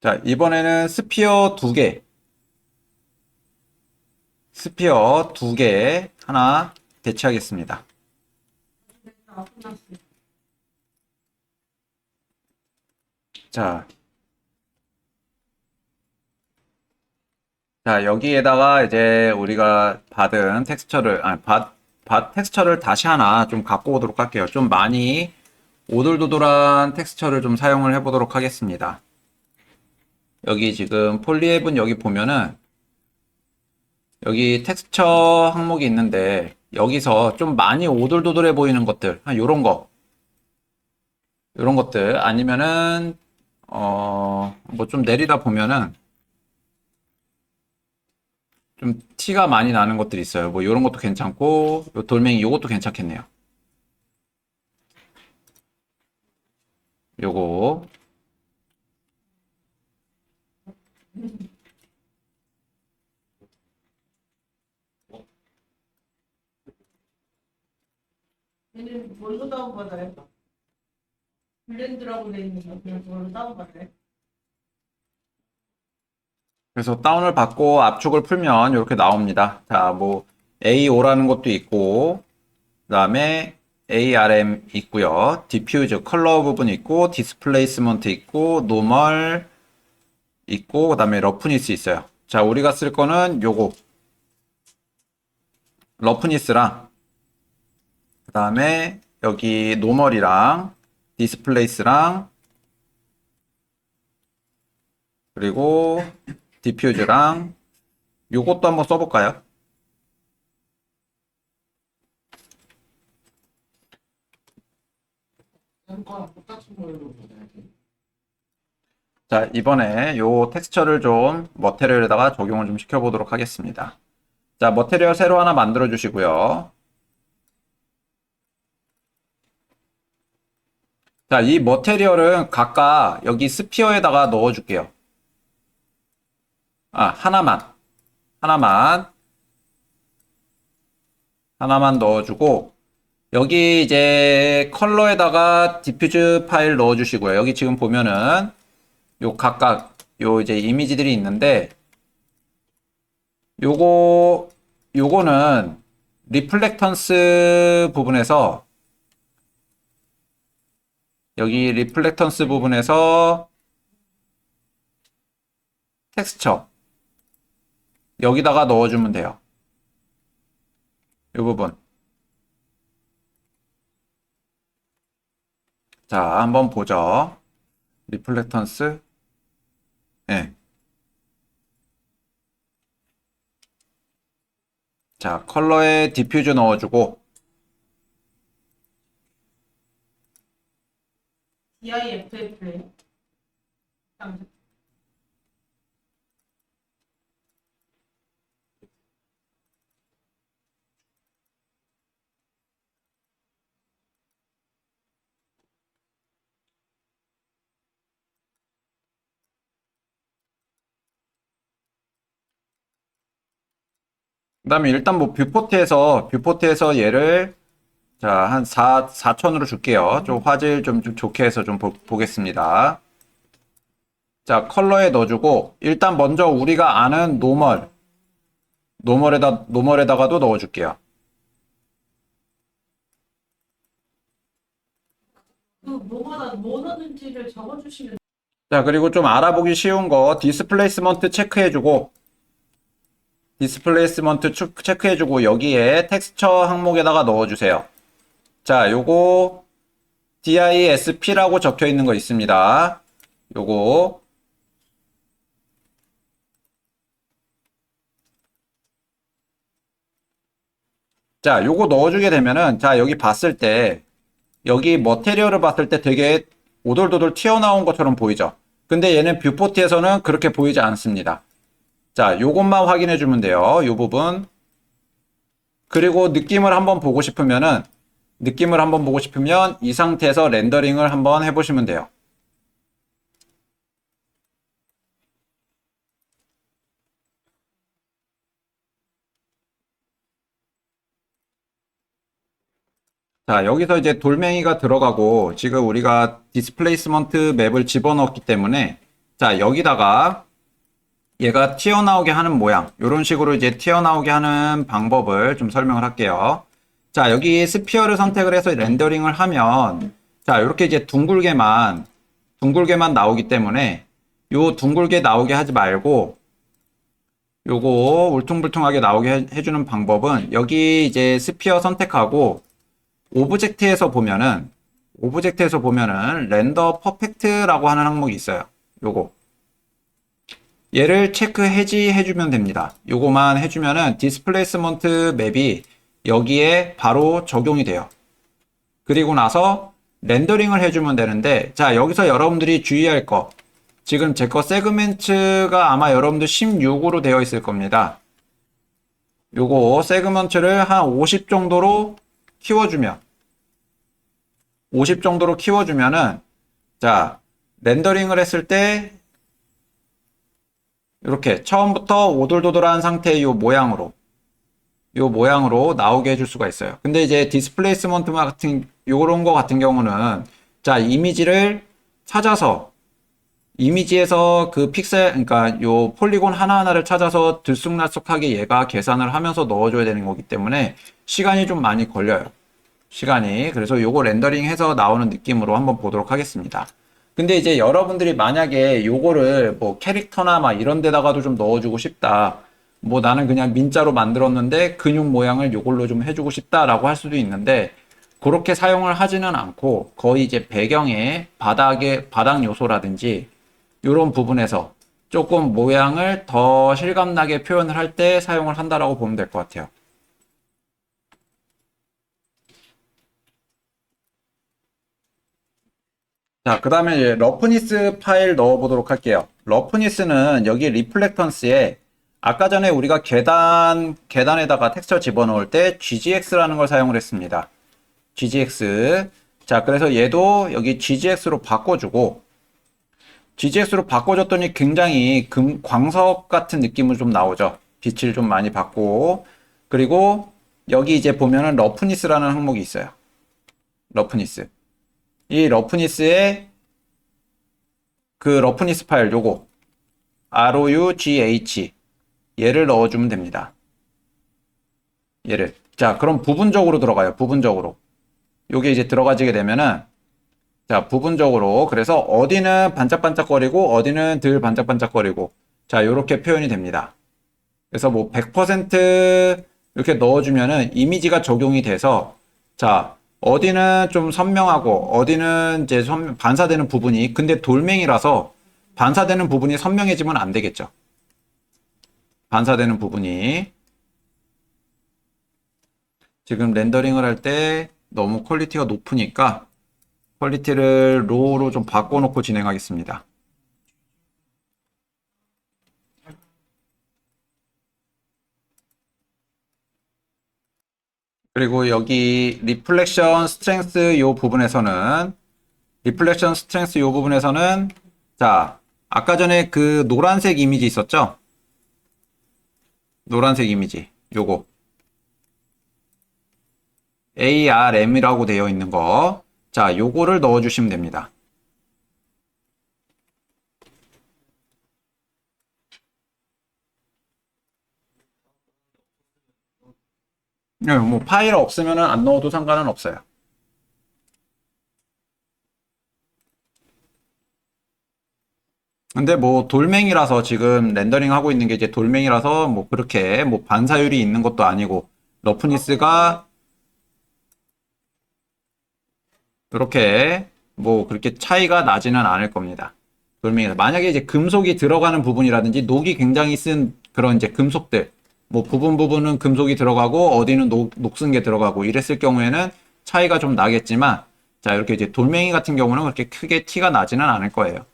자, 이번에는 스피어 두 개. 스피어 두 개 하나 대체하겠습니다. 자. 자, 여기에다가 이제 우리가 받은 텍스처를, 아니, 받, 받 텍스처를 다시 하나 좀 갖고 오도록 할게요. 좀 많이 오돌도돌한 텍스처를 좀 사용을 해보도록 하겠습니다. 여기 지금 폴리앱은 여기 보면은 여기 텍스처 항목이 있는데 여기서 좀 많이 오돌도돌해 보이는 것들, 한 요런 거, 요런 것들 아니면은 어, 뭐 좀 내리다 보면은 좀 티가 많이 나는 것들이 있어요. 뭐 이런 것도 괜찮고, 요 돌멩이 요것도 괜찮겠네요. 요거. 얘는 뭘로 다운받아요? 블렌드라고 돼 있는 거 그냥 뭘로 다운받아요? 그래서 다운을 받고 압축을 풀면 이렇게 나옵니다. 자, 뭐 AO라는 것도 있고, 그 다음에 ARM 있고요. 디퓨즈 컬러 부분 있고, 디스플레이스먼트 있고, 노멀 있고, 그 다음에 러프니스 있어요. 자, 우리가 쓸 거는 요거. 러프니스랑, 그 다음에 여기 노멀이랑, 디스플레이스랑, 그리고 디퓨즈랑 요것도 한번 써볼까요? 자, 이번에 요 텍스처를 좀 머테리얼에다가 적용을 좀 시켜보도록 하겠습니다. 자, 머테리얼 새로 하나 만들어 주시고요. 자, 이 머테리얼은 각각 여기 스피어에다가 넣어 줄게요. 아, 하나만. 하나만. 하나만 넣어 주고, 여기 이제 컬러에다가 디퓨즈 파일 넣어 주시고요. 여기 지금 보면은, 요 각각, 요 이제 이미지들이 있는데, 요거, 요거는 리플렉턴스 부분에서, 여기 리플렉턴스 부분에서 텍스처. 여기다가 넣어주면 돼요. 이 부분. 자, 한번 보죠. 리플렉턴스. 예. 자, 컬러에 디퓨즈 넣어주고, DIFF예 그 다음에 일단 뭐 뷰포트에서, 뷰포트에서 얘를, 자, 한 4, 4천으로 줄게요. 좀 화질 좀, 좀 좋게 해서 좀 보, 보겠습니다. 자, 컬러에 넣어주고, 일단 먼저 우리가 아는 노멀, 노멀에다, 노멀에다가도 넣어줄게요. 그 뭐마다 뭐 넣는지를 적어주시면 자, 그리고 좀 알아보기 쉬운 거, 디스플레이스먼트 체크해주고, 디스플레이스먼트 추- 체크해주고, 여기에 텍스처 항목에다가 넣어주세요. 자, 요거, DISP라고 적혀 있는 거 있습니다. 요거. 자, 요거 넣어주게 되면은, 자, 여기 봤을 때, 여기 머테리얼을 봤을 때 되게 오돌도돌 튀어나온 것처럼 보이죠? 근데 얘는 뷰포트에서는 그렇게 보이지 않습니다. 자, 요것만 확인해 주면 돼요. 요 부분. 그리고 느낌을 한번 보고 싶으면은, 느낌을 한번 보고 싶으면 이 상태에서 렌더링을 한번 해보시면 돼요. 자, 여기서 이제 돌멩이가 들어가고 지금 우리가 디스플레이스먼트 맵을 집어넣었기 때문에 자, 여기다가 얘가 튀어나오게 하는 모양, 이런 식으로 이제 튀어나오게 하는 방법을 좀 설명을 할게요. 자, 여기 스피어를 선택을 해서 렌더링을 하면, 자, 이렇게 이제 둥글게만, 둥글게만 나오기 때문에, 요 둥글게 나오게 하지 말고, 요거 울퉁불퉁하게 나오게 해- 해주는 방법은, 여기 이제 스피어 선택하고, 오브젝트에서 보면은, 오브젝트에서 보면은, 렌더 퍼펙트라고 하는 항목이 있어요. 요거. 얘를 체크 해지 해주면 됩니다. 요거만 해주면은 디스플레이스먼트 맵이 여기에 바로 적용이 돼요. 그리고 나서 렌더링을 해주면 되는데, 자, 여기서 여러분들이 주의할 거. 지금 제 거 세그멘트가 아마 여러분들 16으로 되어 있을 겁니다. 요거 세그먼트를 한 50 정도로 키워주면, 50 정도로 키워주면은, 자, 렌더링을 했을 때, 이렇게 처음부터 오돌도돌한 상태의 요 모양으로 요 모양으로 나오게 해줄 수가 있어요. 근데 이제 디스플레이스먼트 같은 요런 거 같은 경우는 자 이미지를 찾아서 이미지에서 그 픽셀 그러니까 요 폴리곤 하나하나를 찾아서 들쑥날쑥하게 얘가 계산을 하면서 넣어줘야 되는 거기 때문에 시간이 좀 많이 걸려요. 시간이 그래서 요거 렌더링해서 나오는 느낌으로 한번 보도록 하겠습니다. 근데 이제 여러분들이 만약에 요거를 뭐 캐릭터나 막 이런 데다가도 좀 넣어주고 싶다. 뭐 나는 그냥 민자로 만들었는데 근육 모양을 요걸로 좀 해주고 싶다라고 할 수도 있는데 그렇게 사용을 하지는 않고 거의 이제 배경에 바닥에 바닥 요소라든지 이런 부분에서 조금 모양을 더 실감나게 표현을 할 때 사용을 한다라고 보면 될 것 같아요. 자, 그 다음에 이제 러프니스 파일 넣어보도록 할게요. 러프니스는 여기 리플렉턴스에 아까 전에 우리가 계단, 계단에다가 텍스처 집어넣을 때 GGX라는 걸 사용을 했습니다. GGX. 자, 그래서 얘도 여기 GGX로 바꿔주고, GGX로 바꿔줬더니 굉장히 금, 광석 같은 느낌은 좀 나오죠. 빛을 좀 많이 받고, 그리고 여기 이제 보면은 러프니스라는 항목이 있어요. 러프니스. 이 러프니스에 그 러프니스 파일 요거 ROUGH 얘를 넣어주면 됩니다. 얘를 자 그럼 부분적으로 들어가요. 부분적으로 요게 이제 들어가지게 되면은 자 부분적으로 그래서 어디는 반짝반짝거리고 어디는 덜 반짝반짝거리고 자 요렇게 표현이 됩니다. 그래서 뭐 100% 이렇게 넣어주면은 이미지가 적용이 돼서 자 어디는 좀 선명하고 어디는 이제 선- 반사되는 부분이 근데 돌멩이라서 반사되는 부분이 선명해지면 안 되겠죠. 반사되는 부분이 지금 렌더링을 할 때 너무 퀄리티가 높으니까 퀄리티를 로우로 좀 바꿔놓고 진행하겠습니다. 그리고 여기 리플렉션 스트렝스 요 부분에서는 리플렉션 스트렝스 요 부분에서는 자 아까 전에 그 노란색 이미지 있었죠? 노란색 이미지 요거 ARM이라고 되어 있는 거. 자, 요거를 넣어 주시면 됩니다. 네, 뭐 파일 없으면은 안 넣어도 상관은 없어요. 근데 뭐 돌멩이라서 지금 렌더링 하고 있는 게 이제 돌멩이라서 뭐 그렇게 뭐 반사율이 있는 것도 아니고 러프니스가 이렇게 뭐 그렇게 차이가 나지는 않을 겁니다. 돌멩이에서 만약에 이제 금속이 들어가는 부분이라든지 녹이 굉장히 쓴 그런 이제 금속들 뭐 부분 부분은 금속이 들어가고 어디는 녹, 녹슨 게 들어가고 이랬을 경우에는 차이가 좀 나겠지만 자 이렇게 이제 돌멩이 같은 경우는 그렇게 크게 티가 나지는 않을 거예요.